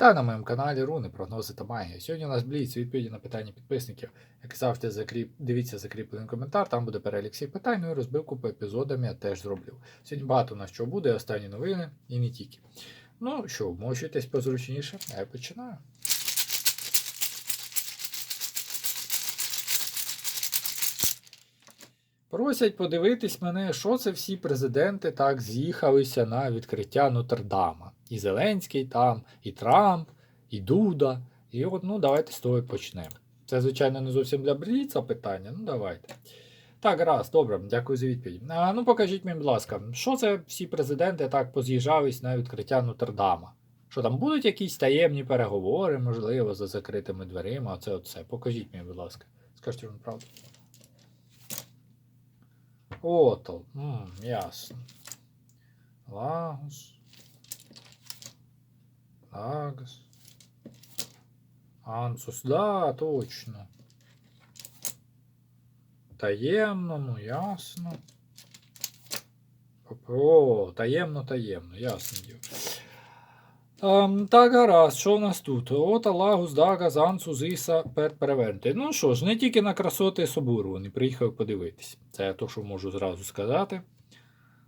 та на моєму каналі Руни, прогнози та магія. Сьогодні у нас бліц відповіді на питання підписників. Як завжди, закріп... дивіться закріплений коментар, там буде перелік всіх питань, ну і розбивку по епізодам я теж зроблю. Сьогодні багато у нас що буде, останні новини і не тільки. Ну що, вмощуйтесь позручніше, а я починаю. Просять подивитись мене, що це всі президенти так з'їхалися на відкриття Нотр-Дама. І Зеленський там, і Трамп, і Дуда. І от, ну, давайте з того почнемо. Це, звичайно, не зовсім для Бліца питання, ну давайте. Так, раз, добре, дякую за відповідь. А, ну покажіть мені, будь ласка, що це всі президенти так поз'їжджались на відкриття Нотр-Дама? Що там будуть якісь таємні переговори, можливо, за закритими дверима, оце оце. Покажіть мені, будь ласка. Скажіть вам правду. Отол. М, ясно. Лагус. Лагус. Ансус, да, точно. Таємно, ну ясно. О, таємно, таємно, ясно діло. Так, гаразд, що в нас тут? Ота, Лагус, Дагас, Ансус, Іса, Пет. Ну що ж, не тільки на красоти собору вони приїхали подивитись. Це я то, що можу зразу сказати.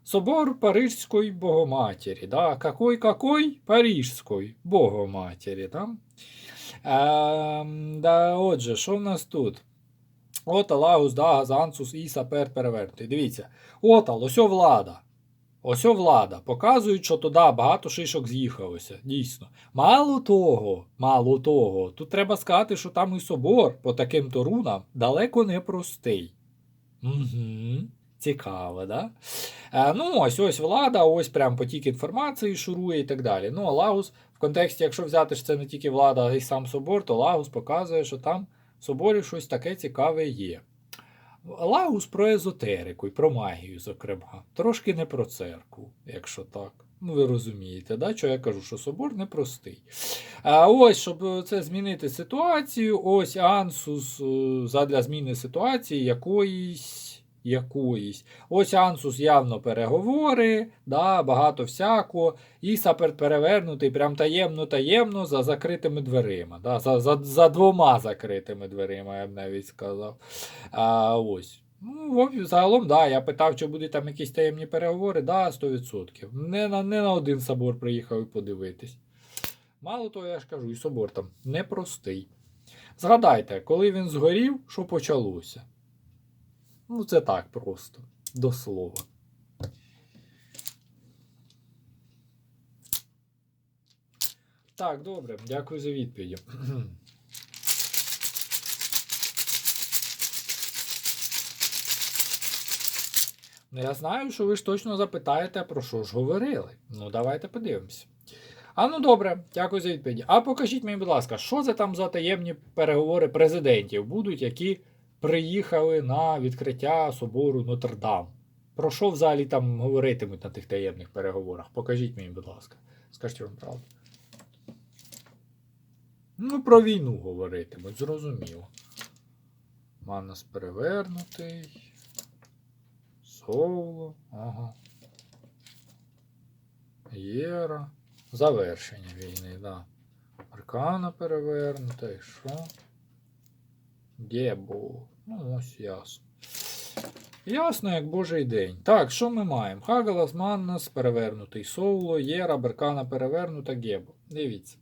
Собор Парижської Богоматері. Да? Какой, какой? Парижської Богоматері. Да? Ем, да, отже, що в нас тут? Ота, Лагус, Дагас, Ансус, Іса, Пет. Дивіться. Отал, ось влада. Ось влада. Показують, що туди багато шишок з'їхалося. Дійсно. Мало того, мало того, тут треба сказати, що там і собор по таким то рунам далеко не простий. Угу. Цікаво, да? Е, ну, ось ось влада, ось прям потік інформації шурує і так далі. Ну, а Лагус, в контексті, якщо взяти, що це не тільки влада, а й сам собор, то Лагус показує, що там в соборі щось таке цікаве є. Лагус про езотерику і про магію, зокрема. Трошки не про церкву, якщо так. Ну, ви розумієте, да? що я кажу, що собор непростий. А ось, щоб це змінити ситуацію, ось Ансус е, задля зміни ситуації якоїсь. Якоїсь. Ось Ансус явно переговори, да, багато всякого. І сапер перевернутий прям таємно-таємно за закритими дверима. Да, за, за, за двома закритими дверима, я б навіть сказав. А, ось. Ну, загалом, да, я питав, чи будуть там якісь таємні переговори, да, 100%. Не на, не на один собор приїхав і подивитись. Мало того, я ж кажу, і собор там непростий. Згадайте, коли він згорів, що почалося? Ну, це так просто, до слова. Так, добре, дякую за відповідь. Ну, я знаю, що ви ж точно запитаєте, про що ж говорили. Ну, давайте подивимося. А ну добре, дякую за відповідь. А покажіть мені, будь ласка, що це там за таємні переговори президентів будуть, які приїхали на відкриття собору Нотр-Дам? Про що взагалі там говоритимуть на тих таємних переговорах? Покажіть мені, будь ласка. Скажіть вам правду. Ну, про війну говоритимуть, зрозуміло. Манас перевернутий. Соло. Ага. Єра. Завершення війни, да. Аркана перевернута і що? Гебо. Ну, ось ясно. Ясно, як божий день. Так, що ми маємо? Хагалас, Маннас, перевернутий Соуло, Єра, Беркана перевернута, Гебо. Дивіться.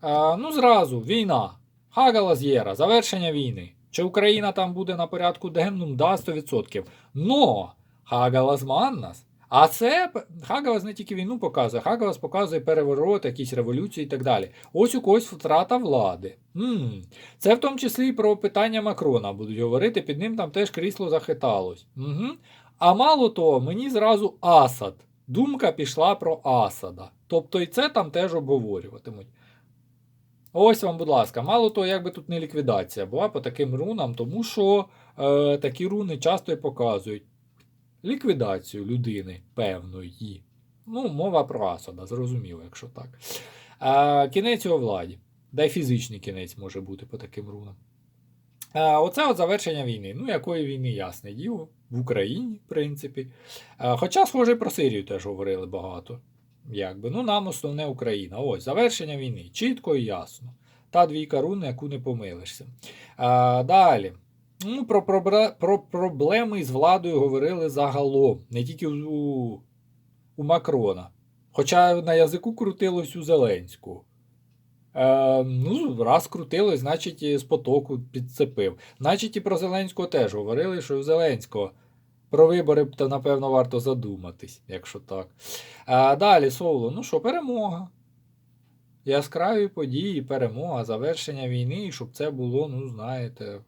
А, ну, зразу, війна. Хагалас Єра, завершення війни. Чи Україна там буде на порядку денному? Да, 100%. Но Хагалас Маннас. А це Хагалас не тільки війну показує, Хагалас показує переворот, якісь революції і так далі. Ось у когось втрата влади. м Це в тому числі і про питання Макрона будуть говорити, під ним там теж крісло захиталось. Угу. А мало того, мені зразу Асад. Думка пішла про Асада. Тобто і це там теж обговорюватимуть. Ось вам, будь ласка, мало того, якби тут не ліквідація була по таким рунам, тому що е, такі руни часто і показують ліквідацію людини певної. Ну, мова про Асада, зрозуміло, якщо так. Е, кінець у владі. Да й фізичний кінець може бути по таким рунам. Е, оце от завершення війни. Ну, якої війни, ясне діло. В Україні, в принципі. Е, хоча, схоже, про Сирію теж говорили багато. Якби. Ну, нам основне Україна. Ось, завершення війни. Чітко і ясно. Та двійка рун, яку не помилишся. А, далі. Ну, про, про, про проблеми з владою говорили загалом, не тільки у, у, Макрона. Хоча на язику крутилось у Зеленського. Е, ну, раз крутилось, значить, з потоку підцепив. Значить, і про Зеленського теж говорили, що у Зеленського про вибори то, напевно, варто задуматись, якщо так. А далі, Соло, ну що, перемога. Яскраві події, перемога, завершення війни, і щоб це було, ну, знаєте,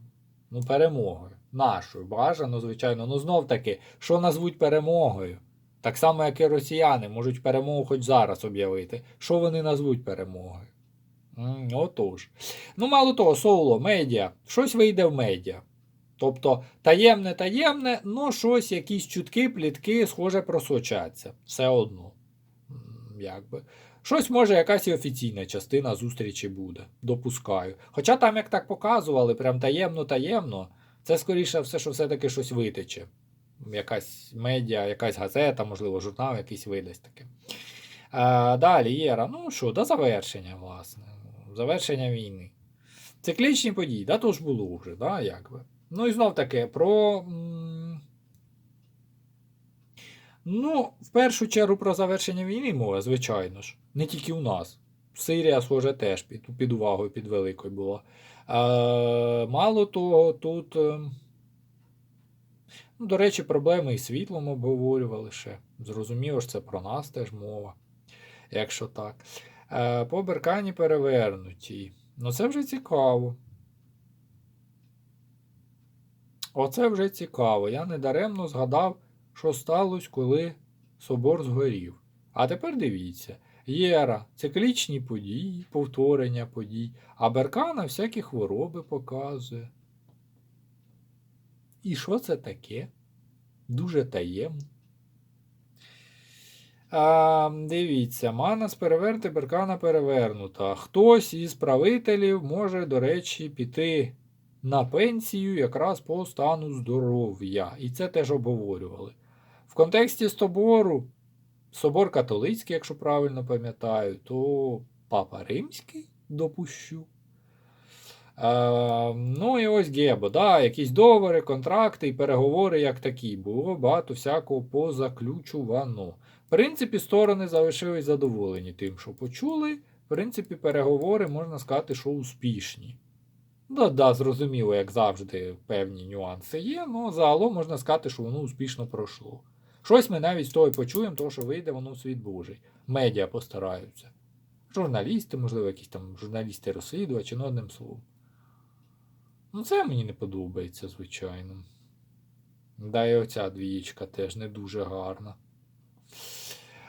ну, перемогою. Нашою. Бажано, звичайно. Ну, знов таки, що назвуть перемогою? Так само, як і росіяни, можуть перемогу хоч зараз об'явити. Що вони назвуть перемогою? Отож. Ну, мало того, Соуло, медіа. Щось вийде в медіа. Тобто таємне, таємне, ну щось, якісь чутки, плітки, схоже, просочаться. Все одно. Якби. Щось може, якась і офіційна частина зустрічі буде. Допускаю. Хоча там, як так показували, прям таємно-таємно, це скоріше все, що все-таки щось витече. Якась медіа, якась газета, можливо, журнал якийсь видасть таке. А, далі, Єра, ну що, до завершення, власне. Завершення війни. Циклічні події, да, то ж було вже, да, якби. Ну і знов таки про. Ну, в першу чергу про завершення війни мова, звичайно ж. Не тільки у нас. Сирія, схоже, теж під, під увагою під великою була. Е, мало того, тут. е, Ну, до речі, проблеми із світлом обговорювали ще. Зрозуміло ж, це про нас теж мова. Якщо так. Е, по Беркані перевернуті. Ну, це вже цікаво. Оце вже цікаво. Я недаремно згадав, що сталося, коли собор згорів. А тепер дивіться: Єра, циклічні події, повторення подій, а Беркана всякі хвороби показує. І що це таке? Дуже таємно. А, дивіться, Манас перевернути, Беркана перевернута. Хтось із правителів може, до речі, піти на пенсію якраз по стану здоров'я. І це теж обговорювали. В контексті собору, собор католицький, якщо правильно пам'ятаю, то Папа Римський допущу. Е, ну і ось Гебо, да, якісь договори, контракти і переговори як такі. Було багато всякого позаключувано. В принципі, сторони залишились задоволені тим, що почули. В принципі, переговори можна сказати, що успішні. Да, да, зрозуміло, як завжди, певні нюанси є, але загалом можна сказати, що воно успішно пройшло. Щось ми навіть з того і почуємо, того, що вийде воно світ Божий. Медіа постараються. Журналісти, можливо, якісь там журналісти-розслідувачі, ну одним словом. Ну, це мені не подобається, звичайно. Да, і оця двієчка теж не дуже гарна.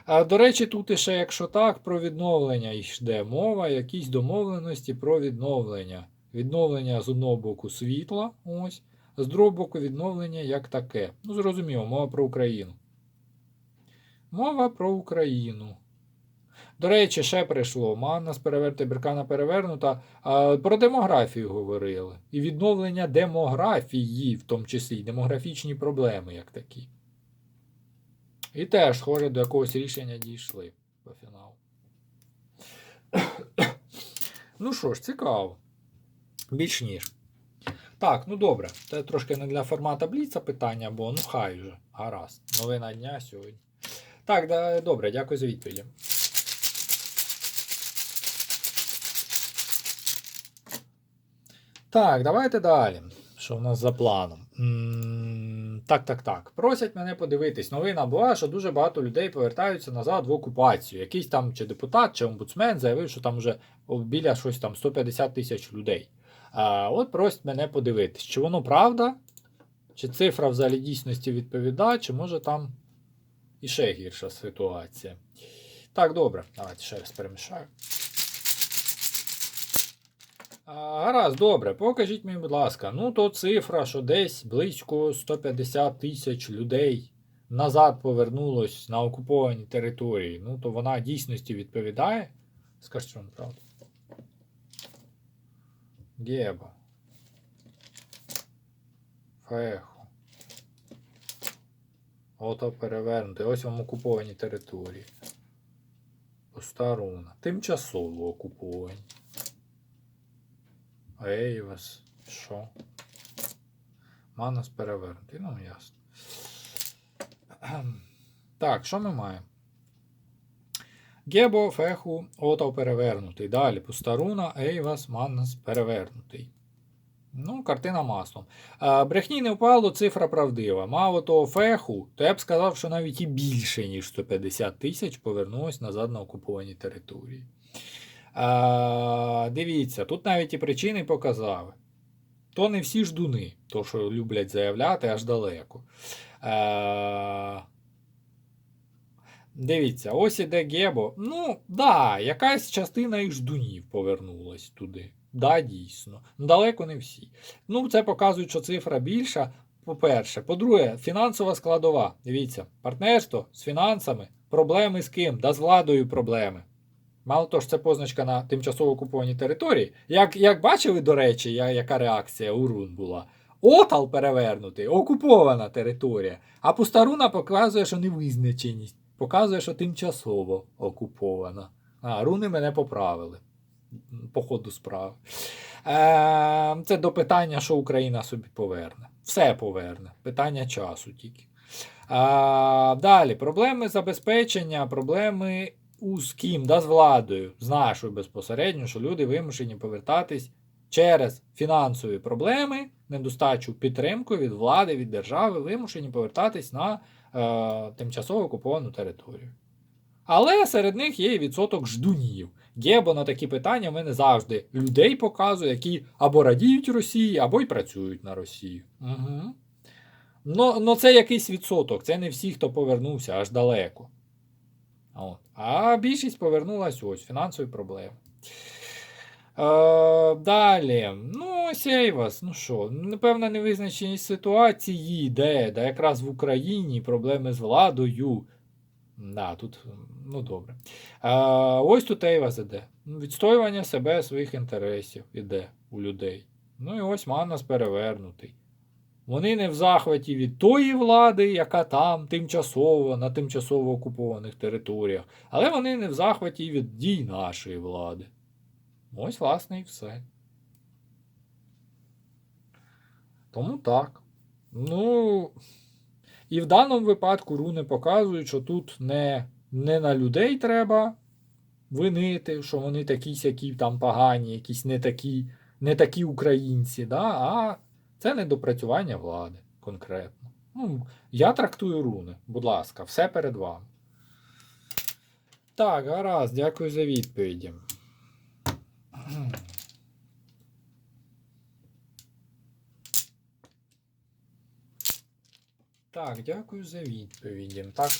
А, до речі, тут іще, якщо так, про відновлення йде мова, якісь домовленості про відновлення. Відновлення з одного боку світла, ось, з другого боку відновлення як таке. Ну, зрозуміло, мова про Україну. Мова про Україну. До речі, ще прийшло. Манна з переверти Беркана перевернута. Про демографію говорили. І відновлення демографії, в тому числі, демографічні проблеми, як такі. І теж, схоже, до якогось рішення дійшли по фіналу. ну що ж, цікаво. Більш ніж. Так, ну добре. Це трошки не для формата Бліца питання, бо ну хай вже. Гаразд. Новина дня сьогодні. Так, да, добре, дякую за відповіді. Так, давайте далі. Що в нас за планом? Так, так, так. Просять мене подивитись. Новина була, що дуже багато людей повертаються назад в окупацію. Якийсь там чи депутат, чи омбудсмен заявив, що там вже біля щось там 150 тисяч людей. А, От просять мене подивитись, чи воно правда, чи цифра взагалі дійсності відповідає, чи може там іще гірша ситуація. Так, добре, давайте ще раз перемішаю. А, Гаразд, добре, покажіть мені, будь ласка. Ну, то цифра, що десь близько 150 тисяч людей назад повернулось на окуповані території. Ну, то вона дійсності відповідає. Скажіть, вам правда. Геба. Фехо. Ото перевернути. Ось вам окуповані території. Постаруна. Тимчасово окуповані. Ейвес. Що? Манас перевернутий. Ну, ясно. Так, що ми маємо? Гебо, Феху, Отав перевернутий. Далі Пустаруна, Ейвас, Маннас перевернутий. Ну, картина маслом. А, брехні не впало, цифра правдива. Мало того Феху, то я б сказав, що навіть і більше, ніж 150 тисяч повернулось назад на окуповані території. А, дивіться, тут навіть і причини показали. То не всі ждуни, то що люблять заявляти аж далеко. Е, Дивіться, ось іде Гебо. Ну, да, якась частина і ждунів повернулась туди. Да, дійсно. Ну, далеко не всі. Ну, це показує, що цифра більша. По-перше. По-друге, фінансова складова. Дивіться, партнерство з фінансами, проблеми з ким? Да з владою проблеми. Мало того, ж це позначка на тимчасово окупованій території. Як, як бачили, до речі, я, яка реакція у Рун була? Отал перевернутий, окупована територія. А Пустаруна показує, що невизначеність. Показує, що тимчасово окупована. А, руни мене поправили. По ходу справи. Е, це до питання, що Україна собі поверне. Все поверне. Питання часу тільки. А, далі, проблеми забезпечення, проблеми у з ким, да, з владою, з нашою безпосередньо, що люди вимушені повертатись через фінансові проблеми, недостачу підтримку від влади, від держави, вимушені повертатись на е, тимчасово окуповану територію. Але серед них є і відсоток ждунів. Гебо на такі питання в мене завжди людей показує, які або радіють Росії, або й працюють на Росію. Угу. Но, но це якийсь відсоток, це не всі, хто повернувся аж далеко. От. А більшість повернулась ось фінансові проблеми. Е, далі. Ну, Сейвас, ну що, напевно, невизначеність ситуації, де, де якраз в Україні проблеми з владою. Да, тут, ну добре. Е, ось тут Ейвас іде. Відстоювання себе, своїх інтересів іде у людей. Ну і ось Маннас перевернутий. Вони не в захваті від тої влади, яка там тимчасово на тимчасово окупованих територіях, але вони не в захваті від дій нашої влади. Ось, власне, і все. Тому так. Ну. І в даному випадку руни показують, що тут не, не на людей треба винити, що вони такі сякі там погані, якісь не такі, не такі українці, да? а це недопрацювання влади конкретно. Ну, я трактую руни, будь ласка, все перед вами. Так, гаразд, дякую за відповіді. Так, дякую за відповіді. Так.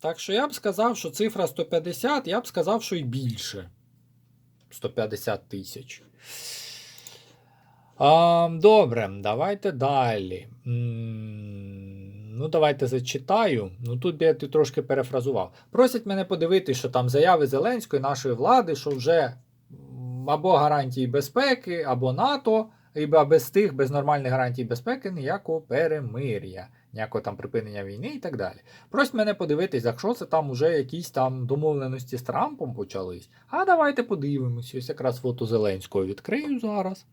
Так що я б сказав, що цифра 150, я б сказав, що і більше. 150 тисяч. Добре, давайте далі. Ну, давайте зачитаю. Ну, тут я трошки перефразував. Просять мене подивитися, що там заяви Зеленської, нашої влади, що вже або гарантії безпеки, або НАТО, і без тих, без нормальних гарантій безпеки, ніякого перемир'я, ніякого там припинення війни і так далі. Просять мене подивитись, якщо це там уже якісь там домовленості з Трампом почались. А давайте подивимось. Ось якраз фото Зеленського відкрию зараз.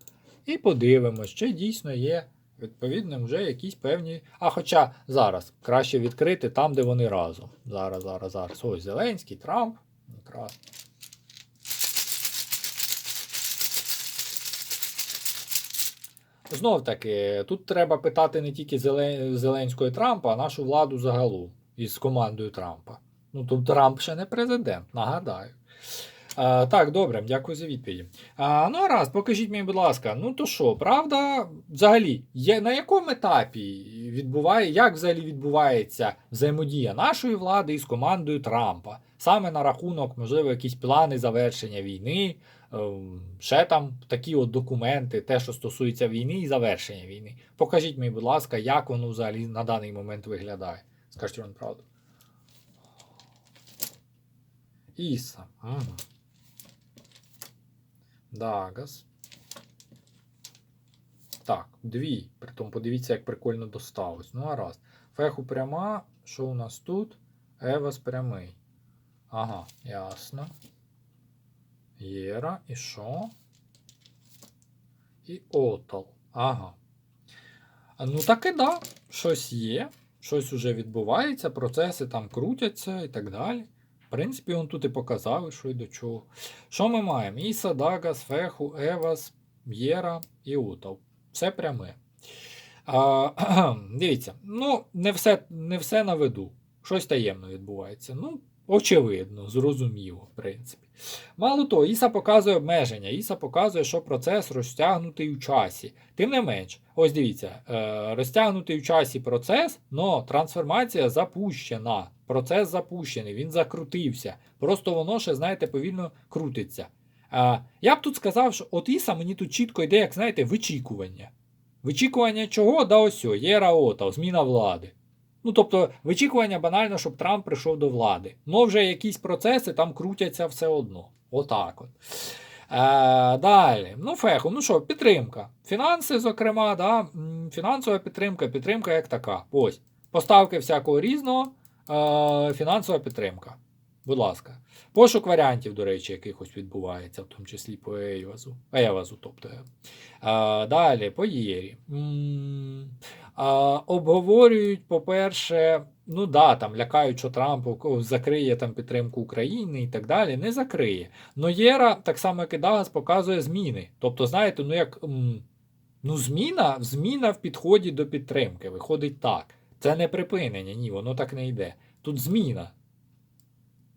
І подивимось, чи дійсно є відповідно вже якісь певні. А хоча зараз краще відкрити там, де вони разом. Зараз, зараз, зараз. Ось Зеленський, Трамп. Якраз. Знов таки, тут треба питати не тільки Зелен- Зеленського і Трампа, а нашу владу загалом із командою Трампа. Ну, тут Трамп ще не президент, нагадаю. А, так, добре, дякую за відповіді. А, ну, раз, покажіть мені, будь ласка, ну то що, правда, взагалі, є, на якому етапі відбуває, як взагалі відбувається взаємодія нашої влади із командою Трампа? Саме на рахунок, можливо, якісь плани завершення війни, ще там такі от документи, те, що стосується війни і завершення війни. Покажіть мені, будь ласка, як воно взагалі на даний момент виглядає. Скажіть вам правду. Іса. Ага. Дагас. Так, дві. Притом подивіться, як прикольно досталось. Ну, гаразд. Феху пряма, Що у нас тут? Евас прямий. Ага, ясно. Єра, і що? І Отал. Ага. Ну так і да, щось є, щось уже відбувається, процеси там крутяться і так далі. В принципі, він тут і показав, що й до чого. Що ми маємо? Іса, Дагас, Феху, Евас, Єра і Утал. Все пряме. А, дивіться, ну, не все, не все на виду. Щось таємно відбувається. Ну, очевидно, зрозуміло, в принципі. Мало того, Іса показує обмеження. Іса показує, що процес розтягнутий у часі. Тим не менш, ось дивіться, е, розтягнутий у часі процес, але трансформація запущена. Процес запущений, він закрутився. Просто воно ще, знаєте, повільно крутиться. Е, я б тут сказав, що от Іса мені тут чітко йде, як знаєте, вичікування. Вичікування чого? Да ось, є раота, зміна влади. Ну, тобто, вичікування банально, щоб Трамп прийшов до влади. Ну, вже якісь процеси там крутяться все одно. Отак от. Е, далі. Ну, феху, ну що, підтримка. Фінанси, зокрема, да, фінансова підтримка, підтримка як така. Ось. Поставки всякого різного, е, фінансова підтримка. Будь ласка. Пошук варіантів, до речі, якихось відбувається, в тому числі по Ейвазу. Ейвазу, тобто. Е, далі, по Єрі. А, обговорюють, по-перше, ну да, там лякають, що Трамп закриє там підтримку України і так далі. Не закриє. Но Єра, так само як і Дагас, показує зміни. Тобто, знаєте, ну як ну, зміна, зміна в підході до підтримки. Виходить так. Це не припинення, ні, воно так не йде. Тут зміна.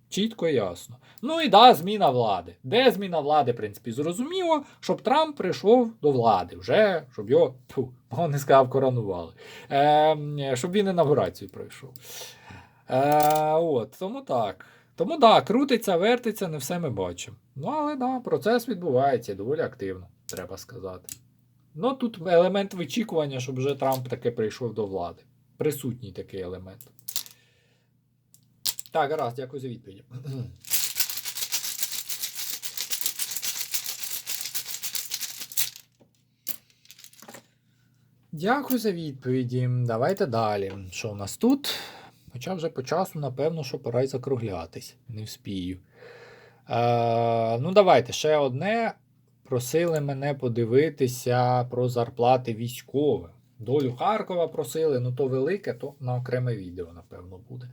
Чітко і ясно. Ну і да, зміна влади. Де зміна влади, в принципі, зрозуміло, щоб Трамп прийшов до влади, вже, щоб його, фу, не сказав, коронували. Е, щоб він інавгурацію пройшов. Е, от, Тому так. Тому да, крутиться, вертиться, не все ми бачимо. Ну, але да, процес відбувається доволі активно, треба сказати. Ну, тут елемент вичікування, щоб вже Трамп таки прийшов до влади. Присутній такий елемент. Так, гаразд, дякую за відповідь. Дякую за відповіді. Давайте далі. Що у нас тут? Хоча вже по часу, напевно, що пора й закруглятись. Не вспію. Е, ну, давайте ще одне. Просили мене подивитися про зарплати військовим. Долю Харкова просили, ну то велике, то на окреме відео, напевно, буде.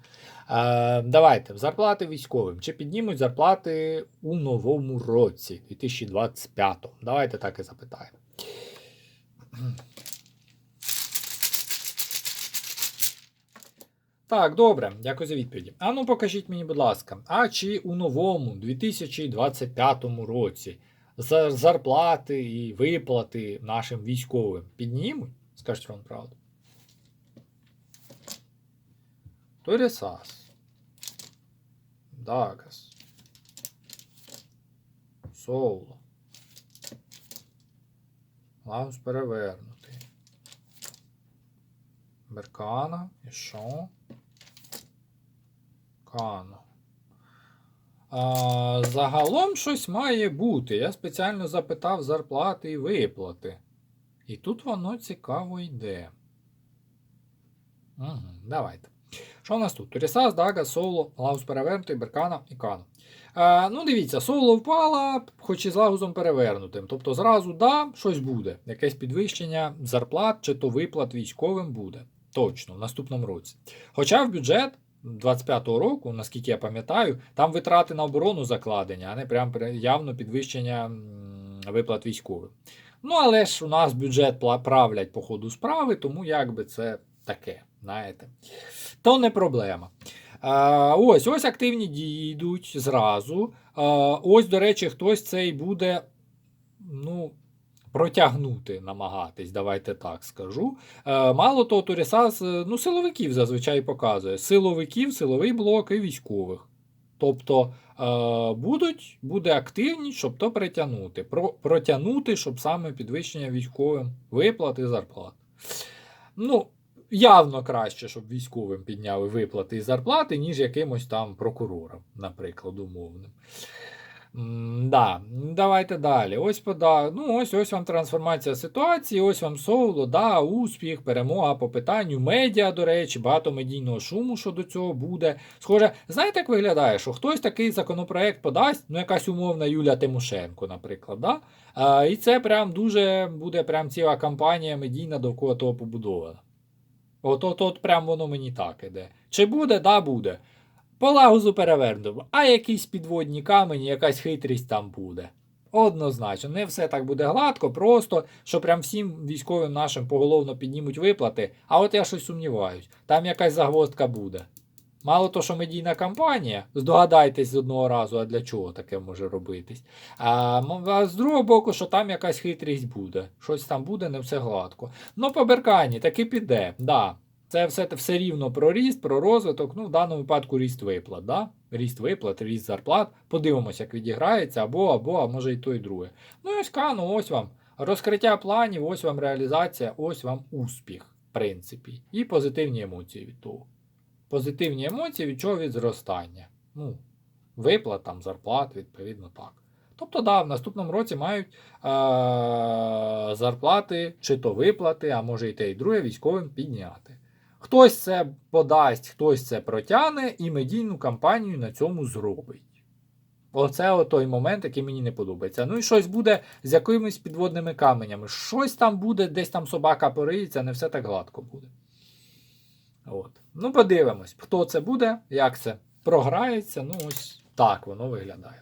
Е, давайте, зарплати військовим. Чи піднімуть зарплати у новому році, 2025? Давайте так і запитаємо. Так, добре, дякую за відповіді. А ну покажіть мені, будь ласка, а чи у новому 2025 році зарплати і виплати нашим військовим піднімуть? Скажіть вам правду. Торісас. Дагас. Соло. Лаус перевернутий. Беркана. І що? Кано. А, загалом щось має бути. Я спеціально запитав зарплати і виплати. І тут воно цікаво йде. Угу, давайте. Що у нас тут? Турісас, Дага, Соло, Лагус перевернутий, Беркана і Кано. Е, ну, дивіться, соло впала, хоч і з лагузом перевернутим. Тобто зразу да, щось буде. Якесь підвищення зарплат чи то виплат військовим буде. Точно, в наступному році. Хоча в бюджет 25-го року, наскільки я пам'ятаю, там витрати на оборону закладені, а не прям явно підвищення виплат військовим. Ну, але ж у нас бюджет правлять по ходу справи, тому якби це таке, знаєте. То не проблема. А, ось ось активні дії йдуть зразу. А, ось, до речі, хтось цей буде ну, протягнути, намагатись, давайте так скажу. Е, мало того, Турісас ну, силовиків зазвичай показує. Силовиків, силовий блок і військових. Тобто е, будуть, буде активність, щоб то притягнути. Про, протягнути, щоб саме підвищення військовим виплати зарплат. Ну, явно краще, щоб військовим підняли виплати і зарплати, ніж якимось там прокурорам, наприклад, умовним. Да, давайте далі. Ось пода... ну, ось ось вам трансформація ситуації, ось вам соло, да, успіх, перемога по питанню. Медіа, до речі, багато медійного шуму, що до цього буде. Схоже, знаєте, як виглядає, що хтось такий законопроект подасть, ну якась умовна Юля Тимошенко, наприклад. Да? А, і це прям дуже буде прям ціла кампанія медійна довкола того побудована. От, от, от прям воно мені так іде. Чи буде? Да, буде. По лагузу перевернемо, а якісь підводні камені, якась хитрість там буде. Однозначно, не все так буде гладко, просто що прям всім військовим нашим поголовно піднімуть виплати, а от я щось сумніваюсь, там якась загвоздка буде. Мало то, що медійна кампанія, здогадайтесь з одного разу, а для чого таке може робитись. А, а з другого боку, що там якась хитрість буде. Щось там буде, не все гладко. Ну, по Беркані таки піде, да. Це все, все рівно про ріст, про розвиток. Ну, в даному випадку ріст виплат. Да? Ріст виплат, ріст зарплат. Подивимося, як відіграється, або, або, а може і то, і друге. Ну і ось кану, ось вам. Розкриття планів, ось вам реалізація, ось вам успіх, в принципі. І позитивні емоції від того. Позитивні емоції від чого від зростання. Ну, виплат, там, зарплат, відповідно так. Тобто, да, в наступному році мають е- зарплати, чи то виплати, а може і те, і друге військовим підняти. Хтось це подасть, хтось це протягне і медійну кампанію на цьому зробить. Оце той момент, який мені не подобається. Ну і щось буде з якимись підводними каменями. Щось там буде, десь там собака пориється, не все так гладко буде. От. Ну, подивимось, хто це буде, як це програється. Ну, ось так воно виглядає.